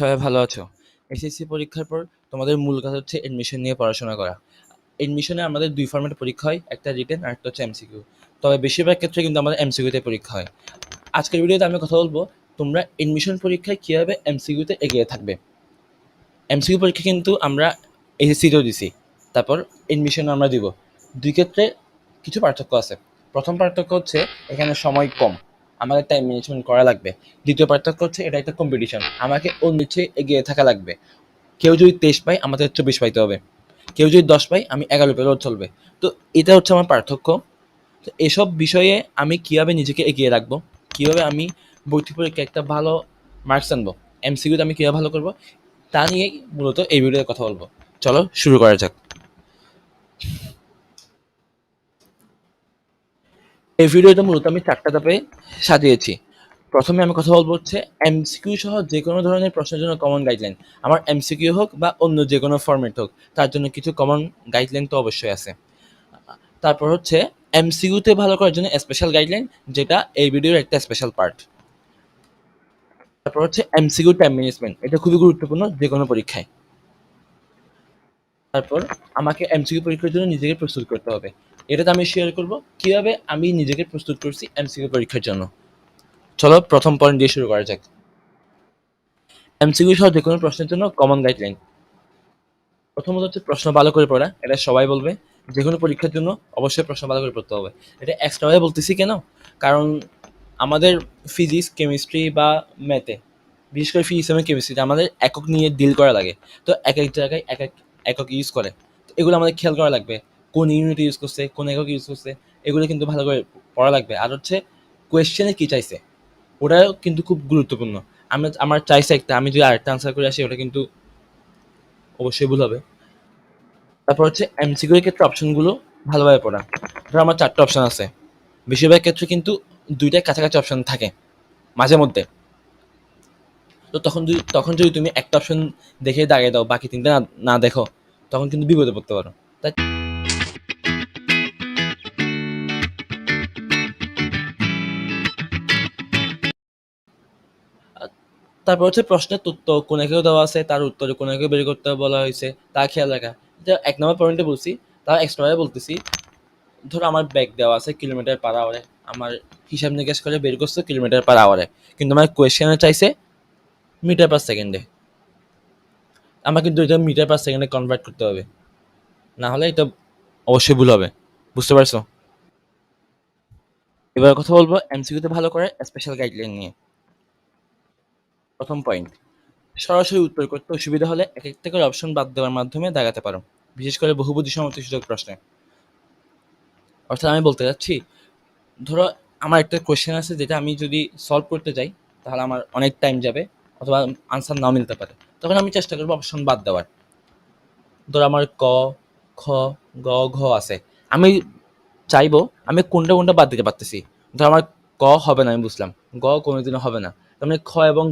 সবাই ভালো আছো? এসএসসি পরীক্ষার পর তোমাদের মূল কাজ হচ্ছে এডমিশন নিয়ে পড়াশোনা করা। এডমিশনে আমাদের দুই ফর্মেটে পরীক্ষা হয়, একটা রিটেন আর একটা হচ্ছে এমসিকিউ তবে বেশিরভাগ ক্ষেত্রে কিন্তু আমাদের এমসিকিউতে পরীক্ষা হয়। আজকের ভিডিওতে আমি কথা বলব, তোমরা এডমিশন পরীক্ষায় কীভাবে এমসিকিউতে এগিয়ে থাকবে। এমসিকিউ পরীক্ষা কিন্তু আমরা এসএসসিতেও দিছি, তারপর এডমিশন আমরা দিব। দুই ক্ষেত্রে কিছু পার্থক্য আছে। প্রথম পার্থক্য হচ্ছে, এখানে সময় কম। আমাদের টাইম ম্যানেজমেন্ট করা লাগবে। দ্বিতীয় পার্থক্য হচ্ছে এটা একটা কম্পিটিশন আমাকে ওর নিচে এগিয়ে থাকা লাগবে। কেউ যদি তেইশ পায়, আমাদের চব্বিশ পাইতে হবে। কেউ যদি দশ পাই আমি এগারো পেলেও চলবে। তো এটা হচ্ছে আমার পার্থক্য। তো এসব বিষয়ে আমি কীভাবে নিজেকে এগিয়ে রাখব? কীভাবে আমি ভর্তি পরীক্ষা একটা ভালো মার্কস আনব? এমসিকিউতে আমি কীভাবে ভালো করব? তা নিয়েই মূলত এই ভিডিওতে কথা বলব। চলো শুরু করা যাক। এই ভিডিওটা মূলত আমি চারটা ধাপে সাজিয়েছি। প্রথমে আমি কথা বলব হচ্ছে এমসিকিউ সহ যে কোনো ধরনের প্রশ্নের জন্য কমন গাইডলাইন আমার এমসিকিউ হোক বা অন্য যে কোনো ফরম্যাট হোক, তার জন্য কিছু কমন গাইডলাইন তো অবশ্যই আছে। তারপর হচ্ছে এমসিকিউতে ভালো করার জন্য স্পেশাল গাইডলাইন যেটা এই ভিডিওর একটা স্পেশাল পার্ট তারপর হচ্ছে এমসিকিউ টাইম ম্যানেজমেন্ট এটা খুবই গুরুত্বপূর্ণ যে কোনো পরীক্ষায়। তারপর আমাকে এমসিকিউ পরীক্ষার জন্য নিজেকে প্রস্তুত করতে হবে। এটাতে আমি শেয়ার করব কীভাবে আমি নিজেকে প্রস্তুত করছি এমসিকিউ পরীক্ষার জন্য। চলো প্রথম পয়েন্ট দিয়ে শুরু করা যাক। এমসিকিউ সহ যে কোনো প্রশ্নের জন্য কমন গাইডলাইন প্রথমত হচ্ছে প্রশ্ন ভালো করে পড়া, এটা সবাই বলবে। যে কোনো পরীক্ষার জন্য অবশ্যই প্রশ্ন ভালো করে পড়তে হবে। এটা এক্সট্রাভাবে বলতেছি কেন? কারণ আমাদের ফিজিক্স কেমিস্ট্রি বা ম্যাথে বিশেষ করে ফিজিক্স এবং কেমিস্ট্রিতে আমাদের একক নিয়ে ডিল করা লাগে। তো এক এক জায়গায় এক এক, একক ইউজ করে। তো এগুলো আমাদের খেয়াল করা লাগবে। কোন ইউনিট ইউজ করছে, কোন একক ইউজ করছে, এগুলো কিন্তু ভালো করে পড়া লাগবে। আর হচ্ছে কোয়েশ্চেনে কী চাইছে? ওটাও কিন্তু খুব গুরুত্বপূর্ণ। আমি আমার চাইছে একটা, আমি যদি আরেকটা আনসার করে আসি, ওটা কিন্তু অবশ্যই ভুল হবে। তারপর হচ্ছে এমসিকিউর ক্ষেত্রে অপশনগুলো ভালোভাবে পড়া। ধরো আমার চারটে অপশন আছে। বেশিরভাগ ক্ষেত্রে কিন্তু দুইটা কাছাকাছি অপশন থাকে, মাঝে মধ্যে। তো তখন যদি তখন যদি তুমি একটা অপশন দেখে দাঁড়িয়ে দাও, বাকি তিনটা না দেখো, তখন কিন্তু বিপদে পড়তে পারো। তাই তারপর হচ্ছে প্রশ্নের তথ্য কোন কেউ দেওয়া আছে, তার উত্তরে কোন কেউ বের করতে বলা হয়েছে, তা খেয়াল রাখা। এটা এক নম্বর পয়েন্টে বলছি তার এক্সট্রা বলতেছি, ধরো আমার ব্যাগ দেওয়া আছে কিলোমিটার পার আওয়ারে আমার হিসাব নিকাশ করে বের করছে কিলোমিটার পার আওয়ারে কিন্তু আমার কোয়েশ্চেনে চাইছে মিটার পার সেকেন্ডে আমার কিন্তু এটা মিটার পার সেকেন্ডে কনভার্ট করতে হবে। না হলে এটা অবশ্যই ভুল হবে। বুঝতে পারছ? এবার কথা বলব এমসিকিউতে ভালো করে স্পেশাল গাইডলাইন নিয়ে। প্রথম পয়েন্ট সরাসরি উত্তর করতে অসুবিধা হলে এক একটা করে অপশন বাদ দেওয়ার মাধ্যমে দাগাতে পারো, বিশেষ করে বহুবুদ্ধি সমর্থ সুযোগ প্রশ্নে। অর্থাৎ আমি বলতে চাচ্ছি ধরো আমার একটা কোয়েশ্চেন আছে যেটা আমি যদি সলভ করতে চাই তাহলে আমার অনেক টাইম যাবে, অথবা আনসার নাও মিলতে পারে। তখন আমি চেষ্টা করব অপশন বাদ দেওয়ার। ধরো আমার ক, খ, গ, ঘ আছে। আমি চাইব, আমি কোনটা কোনটা বাদ দিতে পারতেছি? ধরো আমার ক হবে না, আমি বুঝলাম। গ কোনোদিনও হবে না। তার মানে খ এবং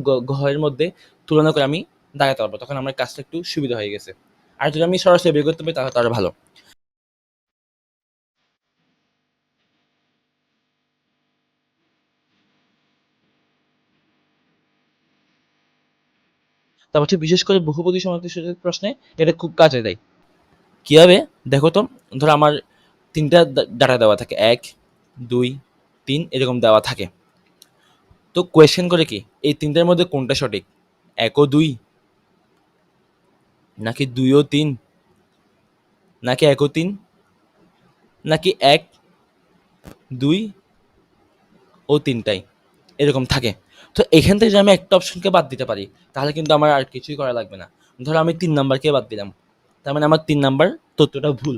এর মধ্যে তুলনা করে আমি দাঁড়াতে পারব। তখন আমার কাজটা একটু সুবিধা হয়ে গেছে। আর যদি আমি সরাসরি বের করতে পারি, তাহলে তার ভালো। তারপর হচ্ছে বিশেষ করে বহুপদী সমাপ্তি প্রশ্নে এটা খুব কাজে দেয়। কীভাবে? দেখো তো, ধরো আমার তিনটা ডাটা দেওয়া থাকে। এক, দুই, তিন, এরকম দেওয়া থাকে। তো কোয়েশ্চেন করে কি? এই তিনটার মধ্যে কোনটা সঠিক? এক ও দুই? নাকি দুই ও তিন? নাকি এক ও তিন? নাকি এক, দুই ও তিনটাই? এরকম থাকে। তো এখান থেকে যদি আমি একটা অপশনকে বাদ দিতে পারি, তাহলে কিন্তু আমার আর কিছুই করা লাগবে না। ধরো আমি তিন নাম্বারকে বাদ দিলাম। তার মানে আমার তিন নাম্বার তথ্যটা ভুল।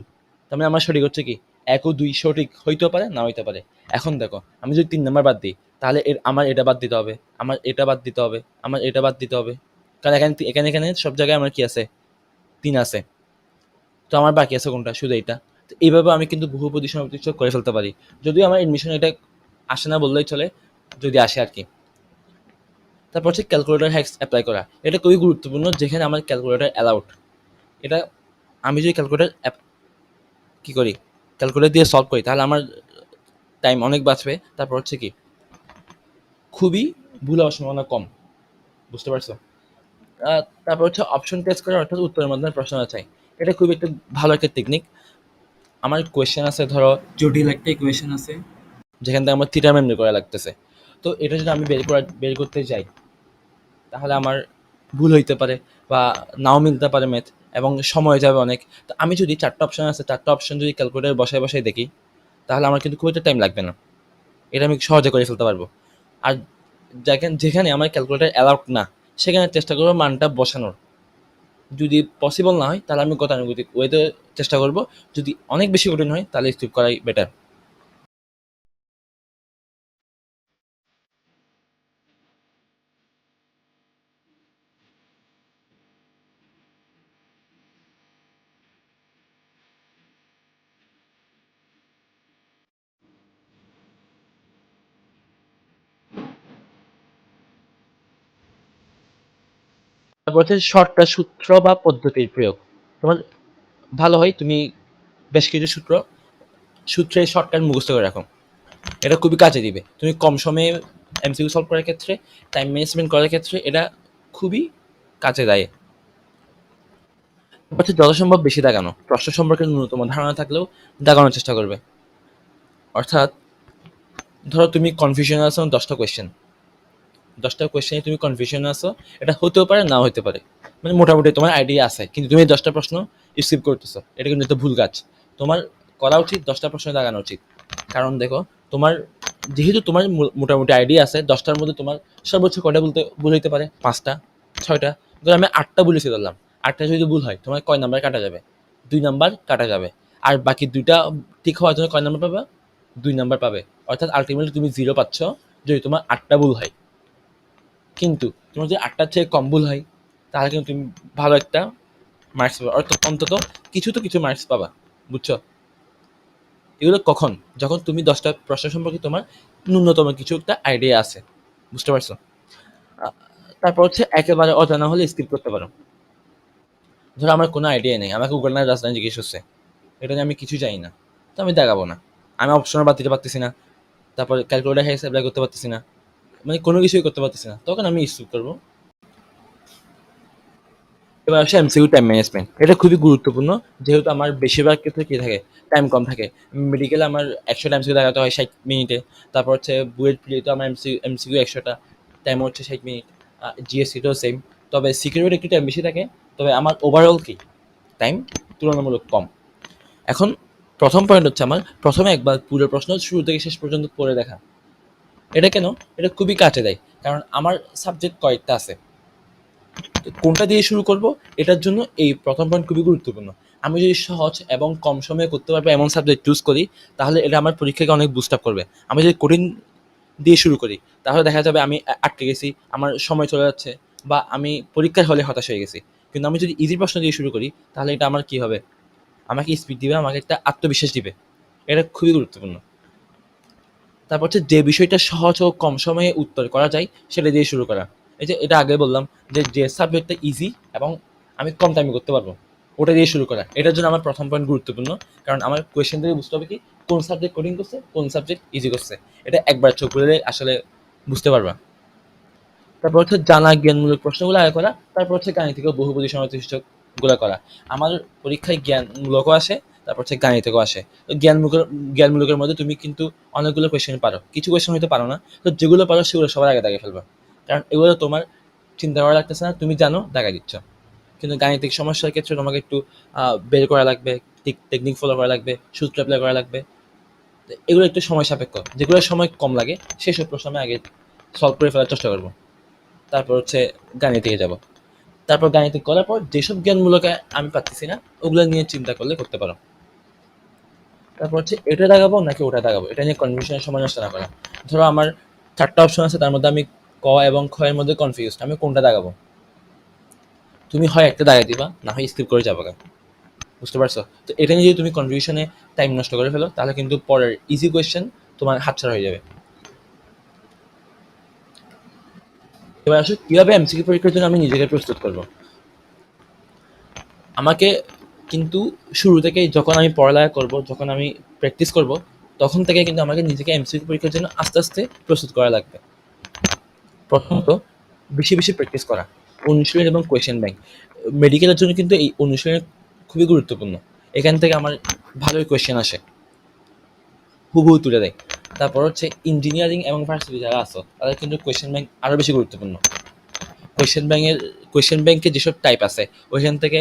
তার মানে আমার সঠিক হচ্ছে কি? এক ও দুই সঠিক হইতেও পারে, না হইতে পারে? এখন দেখো, আমি যদি তিন নাম্বার বাদ দিই তাহলে এর, আমার এটা বাদ দিতে হবে, আমার এটা বাদ দিতে হবে, আমার এটা বাদ দিতে হবে। কারণ এখানে এখানে এখানে সব জায়গায় আমার কি আছে? তিন আছে। তো আমার বাকি আছে কোনটা? শুধু এইটা। তো এইভাবে আমি কিন্তু বহু বহুপদী সমাপ্তি করে ফেলতে পারি। যদিও আমার এডমিশন এটা আসে না বললেই চলে, যদি আসে আর কি। তারপর হচ্ছে ক্যালকুলেটার হ্যাক্স অ্যাপ্লাই করা। এটা খুবই গুরুত্বপূর্ণ, যেখানে আমার ক্যালকুলেটর অ্যালাউড এটা আমি যদি ক্যালকুলেটার অ্যাপ কী করি? ক্যালকুলেটর দিয়ে সলভ করি, তাহলে আমার টাইম অনেক বাঁচবে। তারপর হচ্ছে কি? খুবই ভুল হওয়ার সম্ভাবনা কম। বুঝতে পারছ? তারপর হচ্ছে অপশন টেস্ট করে অর্থাৎ উত্তরের মাধ্যমে প্রশ্ন চাই। এটা খুবই একটা ভালো একটা টেকনিক আমার কোয়েশ্চেন আছে ধরো জটিল একটা ইকুয়েশন আছে। যেখান থেকে আমার থিটা মেমরি করা লাগতেছে। তো এটা যদি আমি বের করা বের করতে যাই তাহলে আমার ভুল হইতে পারে বা নাও মিলতে পারে ম্যাথ এবং সময় যাবে অনেক। তো আমি যদি চারটা অপশন আছে চারটা অপশন যদি ক্যালকুলেটার বসায় বসায় দেখি তাহলে আমার কিন্তু খুব একটা টাইম লাগবে না। এটা আমি সহজে করে ফেলতে পারব। আর যেখানে যেখানে আমার ক্যালকুলেটার অ্যালাউড না, সেখানে চেষ্টা করব মানটা বসানোর। যদি পসিবল না হয়, তাহলে আমি গতানুগতিক ওয়েতে চেষ্টা করব। যদি অনেক বেশি কঠিন হয়, তাহলে স্কিপ করাই বেটার তারপর হচ্ছে শর্টকাট সূত্র বা পদ্ধতির প্রয়োগ। তোমার ভালো হয়, তুমি বেশ কিছু সূত্র, সূত্রে শর্টকাট মুখস্থ করে রাখো। এটা খুবই কাজে দিবে। তুমি কম সময়ে এমসিকিউ সলভ করার ক্ষেত্রে টাইম ম্যানেজমেন্ট করার ক্ষেত্রে এটা খুবই কাজে দেয়। হচ্ছে যত সম্ভব বেশি দাগানো প্রশ্ন সম্পর্কে ন্যূনতম ধারণা থাকলেও দাগানোর চেষ্টা করবে। অর্থাৎ ধরো তুমি কনফিউশন আছো দশটা কোয়েশ্চেন দশটা কোয়েশ্চেনে তুমি কনফিউশন আছো, এটা হতেও পারে, নাও হতে পারে। মানে মোটামুটি তোমার আইডিয়া আছে, কিন্তু তুমি দশটা প্রশ্ন স্কিপ করতেছো, এটা কিন্তু একটা ভুল কাজ। তোমার করা উচিত, দশটা প্রশ্ন লাগানো উচিত। কারণ দেখো, তোমার, যেহেতু তোমার মোটামুটি আইডিয়া আছে, দশটার মধ্যে তোমার সর্বোচ্চ কয়টা বলতে হইতে পারে? পাঁচটা, ছয়টা, ধরো আমি আটটা বলেছি ধরলাম। আটটা যদি ভুল হয়, তোমার কয় নাম্বার কাটা যাবে? দুই নাম্বার কাটা যাবে। আর বাকি দুইটা ঠিক হওয়ার জন্য কয় নাম্বার পাবে? দুই নাম্বার পাবে। অর্থাৎ আলটিমেটলি তুমি জিরো পাচ্ছ, যদি তোমার আটটা ভুল হয়। কিন্তু তোমার যদি আটটার থেকে কম ভুল হয়, তাহলে কিন্তু তুমি ভালো একটা মার্কস পাবা। অর্থাৎ অন্তত কিছু তো কিছু মার্কস পাবা, বুঝছ? এগুলো কখন? যখন তুমি দশটা প্রশ্ন সম্পর্কে তোমার ন্যূনতম কিছু একটা আইডিয়া আছে, বুঝতে পারছ? তারপর হচ্ছে একেবারে অজানা হলে স্কিপ করতে পারো। ধরো আমার কোনো আইডিয়া নেই, আমাকে গুগল না রাজধানী জিজ্ঞেস করছে, এটা নিয়ে আমি কিছু জানি না, তো আমি দেখাবো না। আমি অপশনের বাদ দিতে পারতেছি না, তারপর ক্যালকুলেটার হেস অ্যাপ্লাই করতে পারতেছি না মানে কোনো কিছুই করতে পারতেছি না। তখন আমি ইস্যু করব। এবার আসে এমসিকিউ টাইম ম্যানেজমেন্ট এটা খুবই গুরুত্বপূর্ণ, যেহেতু আমার বেশিরভাগ ক্ষেত্রে কী থাকে টাইম কম থাকে। মেডিকেলে আমার একশো টাইম দেখাতে হয় ষাট মিনিটে। তারপর হচ্ছে বুয়েট প্রিয়েতে আমার এমসি এমসিকিউ একশোটা। টাইম হচ্ছে ষাট মিনিট। জিএসসিটাও সেম তবে সিকিউরিটি একটু টাইম বেশি থাকে। তবে আমার ওভারঅল কি? টাইম তুলনামূলক কম। এখন প্রথম পয়েন্ট হচ্ছে আমার, প্রথমে একবার পুরো প্রশ্ন শুরু থেকে শেষ পর্যন্ত পড়ে দেখা। এটা কেন? এটা খুবই কাজে দেয়। কারণ আমার সাবজেক্ট কয়েকটা আছে। কোনটা দিয়ে শুরু করব? এটার জন্য এই প্রথম পয়েন্ট খুবই গুরুত্বপূর্ণ। আমি যদি সহজ এবং কম সময়ে করতে পারব এমন সাবজেক্ট চুজ করি, তাহলে এটা আমার পরীক্ষাকে অনেক বুস্ট আপ করবে। আমি যদি কঠিন দিয়ে শুরু করি, তাহলে দেখা যাবে আমি আটকে গেছি, আমার সময় চলে যাচ্ছে বা আমি পরীক্ষার হলে হতাশ হয়ে গেছি। কিন্তু আমি যদি ইজি প্রশ্ন দিয়ে শুরু করি, তাহলে এটা আমার কি হবে? আমাকে স্পিড দিবে, আমাকে একটা আত্মবিশ্বাস দিবে। এটা খুবই গুরুত্বপূর্ণ। তারপর হচ্ছে যে বিষয়টা সহজ ও কম সময়ে উত্তর করা যায়, সেটা দিয়ে শুরু করা। এই যে এটা আগে বললাম যে যে সাবজেক্টটা ইজি এবং আমি কম টাইমে করতে পারব, ওটা দিয়ে শুরু করা। এটার জন্য আমার প্রথম পয়েন্ট গুরুত্বপূর্ণ, কারণ আমার কোয়েশ্চেন থেকে বুঝতে হবে কি, কোন সাবজেক্ট কঠিন করছে, কোন সাবজেক্ট ইজি করছে। এটা একবার চোখ খুলে আসলে বুঝতে পারবা। তারপর হচ্ছে জানা, জ্ঞানমূলক প্রশ্নগুলো আগে করা, তারপর হচ্ছে গাণিতিক বহুপদী গুলো করা। আমার পরীক্ষায় জ্ঞানমূলকও আসে তারপর হচ্ছে গাণিতিকও আসে। তো জ্ঞানমূলক জ্ঞানমূলকের মধ্যে তুমি কিন্তু অনেকগুলো কোয়েশ্চেন পারো। কিছু কোয়েশ্চেন হয়তো পারো না, তো যেগুলো পারো সেগুলো সবার আগে দাগে ফেলবা। কারণ এগুলো তোমার চিন্তা করা লাগতেছে না, তুমি জানো দাগা দিচ্ছ। কিন্তু গাণিতিক সমস্যার ক্ষেত্রে তোমাকে একটু বের করা লাগবে টেকনিক ফলো করা লাগবে সূত্র অ্যাপ্লাই করা লাগবে। এগুলো একটু সময় সাপেক্ষ। যেগুলো সময় কম লাগে, সেসব প্রশ্ন আমি আগে সলভ করে ফেলার চেষ্টা করব। তারপর হচ্ছে গাণিতিকে যাব। তারপর গাণিতিক করার পর যেসব জ্ঞানমূলক আমি পাচ্ছি না, ওগুলো নিয়ে চিন্তা করলে করতে পারো। তারপর হচ্ছে এটা দাগাবো নাকি ওটা দাগাবো এটা নিয়ে কনফিউশনের সময় নষ্ট না করা। ধরো আমার চারটা অপশন আছে, তার মধ্যে আমি ক এবং খ এর মধ্যে কনফিউজ আমি কোনটা দাগাবো তুমি হয় একটা দাগাই দিবা, না হয় স্কিপ করে যাব বুঝতে পারছ? তো এটা নিয়ে যদি তুমি কনফিউশনে টাইম নষ্ট করে ফেলো, তাহলে কিন্তু পরের ইজি কোয়েশ্চেন তোমার হাতছাড়া হয়ে যাবে। এবার আসো, কীভাবে এমসিকিউ পরীক্ষার জন্য আমি নিজেকে প্রস্তুত করব? আমাকে কিন্তু শুরু থেকেই যখন আমি পড়ালেখা করব, যখন আমি প্র্যাকটিস করব, তখন থেকে কিন্তু আমাকে নিজেকে এমসিকিউ পরীক্ষার জন্য আস্তে আস্তে প্রস্তুত করা লাগবে। প্রথমত, বেশি বেশি প্র্যাকটিস করা অনুশীলন এবং কোয়েশ্চেন ব্যাংক মেডিকেলের জন্য কিন্তু এই অনুশীলন খুবই গুরুত্বপূর্ণ। এখান থেকে আমার ভালোই কোয়েশ্চেন আসে। হুবহু তুলে দেয়। তারপর হচ্ছে ইঞ্জিনিয়ারিং এবং ভার্সিটি যারা আছো, তাদের কিন্তু কোয়েশ্চেন ব্যাংক আরও বেশি গুরুত্বপূর্ণ। কোয়েশ্চেন ব্যাংকের কোয়েশ্চেন ব্যাংকে যেসব টাইপ আছে, ওইখান থেকে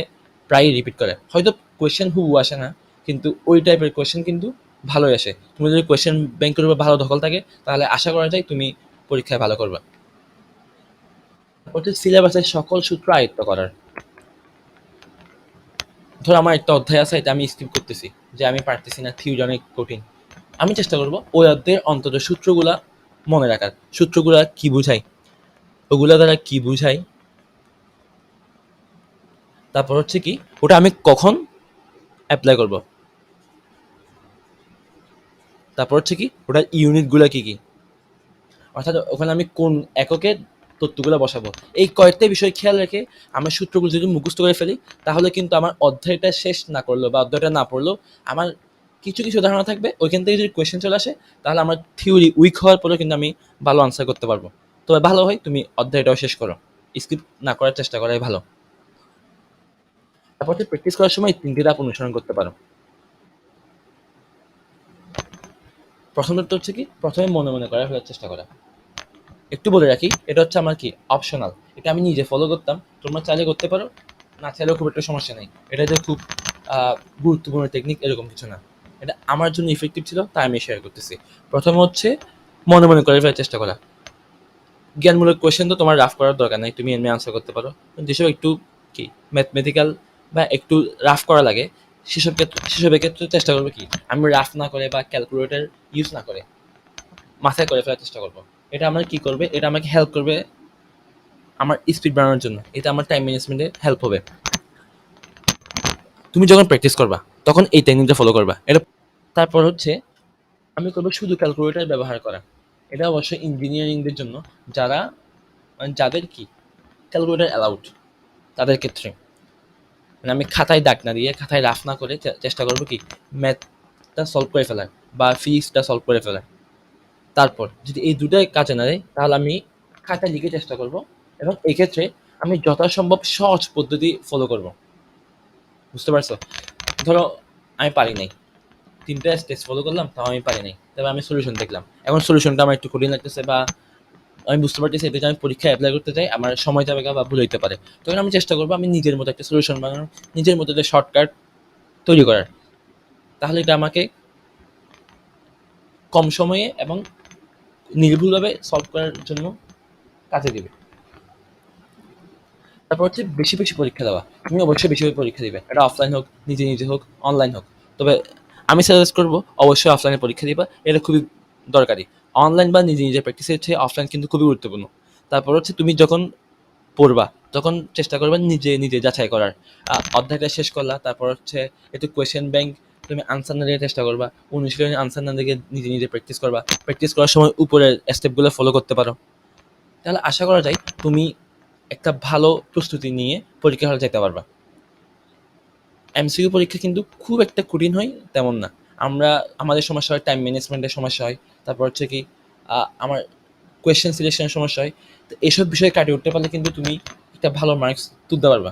প্রায়ই রিপিট করে। হয়তো কোয়েশ্চেন হুবহু আসে না, কিন্তু ওই টাইপের কোয়েশ্চেন কিন্তু ভালোই আসে। তুমি যদি কোয়েশ্চেন ব্যাংকের উপর ভালো দখল থাকে, তাহলে আশা করা যায় তুমি পরীক্ষায় ভালো করবে। হচ্ছে সিলেবাসের সকল সূত্র আয়ত্ত করার। ধর আমার একটা অধ্যায় আছে, এটা আমি স্কিপ করতেছি, যে আমি পারতেছি না থিওরি অনেক কঠিন। আমি চেষ্টা করব ওই অধ্যায়ের অন্তত সূত্রগুলা মনে রাখার। সূত্রগুলা কি বুঝায়? ওগুলা দ্বারা কি বুঝায়? তারপর হচ্ছে কি, ওটা আমি কখন অ্যাপ্লাই করব? তারপর হচ্ছে কি, ওটার ইউনিটগুলো কি কি? অর্থাৎ ওখানে আমি কোন এককে তথ্যগুলো বসাবো। এই কয়েকটা বিষয় খেয়াল রেখে আমার সূত্রগুলো যদি মুখস্থ করে ফেলি, তাহলে কিন্তু আমার অধ্যায়টা শেষ না করল বা অধ্যায়টা না পড়লেও আমার কিছু কিছু ধারণা থাকবে। ওইখান থেকে যদি কোয়েশ্চেন চলে আসে, তাহলে আমার থিওরি উইক হওয়ার পরেও কিন্তু আমি ভালো আনসার করতে পারব। তবে ভালো হয়, তুমি অধ্যায়টাও শেষ করো। স্কিপ না করার চেষ্টা করাই ভালো। তারপর প্র্যাকটিস করার সময় তিনটি ধাপ অনুসরণ করতে পারো। প্রথমত হচ্ছে কি? প্রথমে মনে মনে করার ফেলার চেষ্টা করা। একটু বলে রাখি, এটা হচ্ছে আমার কি? অপশনাল এটা আমি নিজে ফলো করতাম। তোমরা চাইলে করতে পারো, না চাইলেও খুব একটা সমস্যা নেই। এটা যে খুব গুরুত্বপূর্ণ টেকনিক এরকম কিছু না। এটা আমার জন্য ইফেক্টিভ ছিল, তাই আমি শেয়ার করতেছি। প্রথমে হচ্ছে মনে মনে করে ফেলার চেষ্টা করা। জ্ঞানমূলক কোয়েশ্চেন তো তোমার রাফ করার দরকার নেই, তুমি এমনি আনসার করতে পারো। যেসব একটু কি ম্যাথমেটিক্যাল বা একটু রাফ করা লাগে, সেসব ক্ষেত্রে, সেসবের ক্ষেত্রে চেষ্টা করব কি? আমি রাফ না করে বা ক্যালকুলেটর ইউজ না করে মাথায় করে ফেলার চেষ্টা করব। এটা আমার কি করবে? এটা আমাকে হেল্প করবে আমার স্পিড বাড়ানোর জন্য। এটা আমার টাইম ম্যানেজমেন্টে হেল্প হবে। তুমি যখন প্র্যাকটিস করবা, তখন এই টেকনিকটা ফলো করবা। এটা তারপর হচ্ছে, আমি করব শুধু ক্যালকুলেটর ব্যবহার করা। এটা অবশ্যই ইঞ্জিনিয়ারিংদের জন্য। যারা মানে যাদের কি? ক্যালকুলেটর অ্যালাউড তাদের ক্ষেত্রে। মানে আমি খাতায় দাগ না দিয়ে খাতায় রাফ না করে চেষ্টা করব কি ম্যাথটা সলভ করে ফেলার বা ফিজিক্সটা সলভ করে ফেলার। তারপর যদি এই দুটাই কাজে না দেয়, তাহলে আমি খাতায় লিখে চেষ্টা করব এবং এক্ষেত্রে আমি যথাসম্ভব সহজ পদ্ধতি ফলো করব। বুঝতে পারছ? ধরো, আমি পারি নাই। তিনটা স্টেজ ফলো করলাম, তাও আমি পারি নাই। তবে আমি সলিউশন দেখলাম। এখন সলিউশনটা আমার একটু কঠিন লাগতেছে বা আমি বুঝতে পারতেছি যে আমি পরীক্ষায় অ্যাপ্লাই করতে চাই, আমার সময় যাবে বা ভুল হইতে পারে। তখন আমি চেষ্টা করব আমি নিজের মতো একটা সলিউশন বানানোর, নিজের মতো একটা শর্টকাট তৈরি করার। তাহলে এটা আমাকে কম সময়ে এবং নির্ভুলভাবে সলভ করার জন্য কাজে দেবে। তারপর হচ্ছে বেশি বেশি পরীক্ষা দেওয়া। তুমি অবশ্যই বেশি বেশি পরীক্ষা দিবে। এটা অফলাইন হোক, নিজে নিজে হোক অনলাইন হোক। তবে আমি সাজেস্ট করব, অবশ্যই অফলাইনে পরীক্ষা দিবা। এটা খুবই দরকারি। অনলাইন বা নিজে নিজে প্র্যাকটিসের চেয়ে অফলাইন কিন্তু খুবই গুরুত্বপূর্ণ। তারপর হচ্ছে তুমি যখন পড়বা, তখন চেষ্টা করবে নিজে নিজে যাচাই করার। অধ্যায়টা শেষ করলা, তারপর হচ্ছে একটু কোয়েশ্চেন ব্যাংক তুমি আনসার না দিয়ে চেষ্টা করবা, অনুশীলনে আনসার না দেখে নিজে নিজে প্র্যাকটিস করবা। প্র্যাকটিস করার সময় উপরের স্টেপগুলো ফলো করতে পারো। তাহলে আশা করা যায় তুমি একটা ভালো প্রস্তুতি নিয়ে পরীক্ষা হলে যেতে পারবা। এমসিকিউ পরীক্ষা কিন্তু খুব একটা কঠিন হয় তেমন না। আমরা, আমাদের সমস্যা হয় টাইম ম্যানেজমেন্টের সমস্যা হয়, তারপর হচ্ছে কি আমার কোয়েশ্চেন সিলেকশনের সমস্যা হয়, তো এসব বিষয়ে কাটিয়ে উঠতে পারলে কিন্তু তুমি একটা ভালো মার্কস তুলতে পারবা।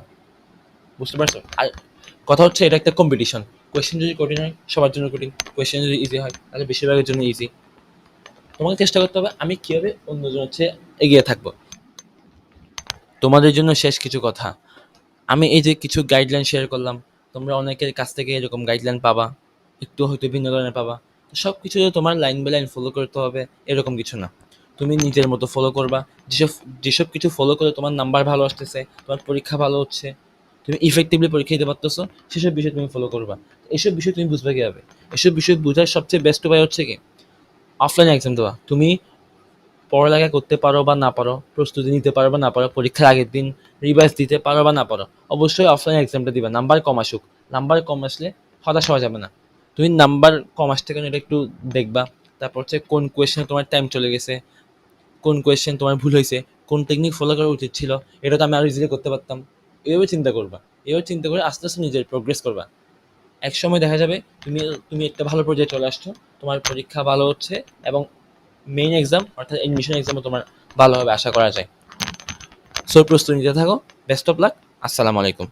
বুঝতে পারছ? আর কথা হচ্ছে এটা একটা কম্পিটিশন কোয়েশ্চেন যদি কঠিন হয়, সবার জন্য কঠিন। কোয়েশ্চেন যদি ইজি হয়, তাহলে বেশিরভাগের জন্য ইজি তোমাকে চেষ্টা করতে হবে, আমি কীভাবে অন্যজন হচ্ছে এগিয়ে থাকব। তোমাদের জন্য শেষ কিছু কথা। আমি এই যে কিছু গাইডলাইন শেয়ার করলাম, তোমরা অনেকের কাছ থেকে এরকম গাইডলাইন পাবা। একটু হয়তো ভিন্ন ধরনের পাবা। সব কিছু যে তোমার লাইন বাই লাইন ফলো করতে হবে, এরকম কিছু না। তুমি নিজের মতো ফলো করবা। যেসব যেসব কিছু ফলো করে তোমার নাম্বার ভালো আসতেছে, তোমার পরীক্ষা ভালো হচ্ছে, তুমি ইফেক্টিভলি পরীক্ষা দিতে পারতেছো, সেসব বিষয় তুমি ফলো করবা। এসব বিষয় তুমি বুঝবে কীভাবে? এসব বিষয় বোঝার সবচেয়ে বেস্ট উপায় হচ্ছে কি? অফলাইন এক্সাম দেওয়া। তুমি পড়ালেখা করতে পারো বা না পারো, প্রস্তুতি নিতে পারো বা না পারো, পরীক্ষার আগের দিন রিভাইজ দিতে পারো বা না পারো, অবশ্যই অফলাইন এক্সামটা দিবা। নাম্বার কম আসুক। নাম্বার কম আসলে হতাশ হওয়া যাবে না। তুমি নাম্বার কম আসতে কেন এটা একটু দেখবা। তারপর হচ্ছে কোন কোয়েশ্চেনে তোমার টাইম চলে গেছে, কোন কোয়েশ্চেন তোমার ভুল হয়েছে, কোন টেকনিক ফলো করা উচিত ছিল, এটা তো আমি আরও ইজিলি করতে পারতাম। এভাবে চিন্তা করবা, এভাবে চিন্তা করে আস্তে আস্তে নিজের প্রোগ্রেস করবা। এক সময় দেখা যাবে তুমি তুমি একটা ভালো পর্যায়ে চলে আসছো, তোমার পরীক্ষা ভালো হচ্ছে এবং মেইন এক্সাম অর্থাৎ এডমিশন এক্সামও তোমার ভালোভাবে আশা করা যায়। সো প্রস্তুতি নিতে থাকো বেস্ট অফ লাক আসসালামু আলাইকুম।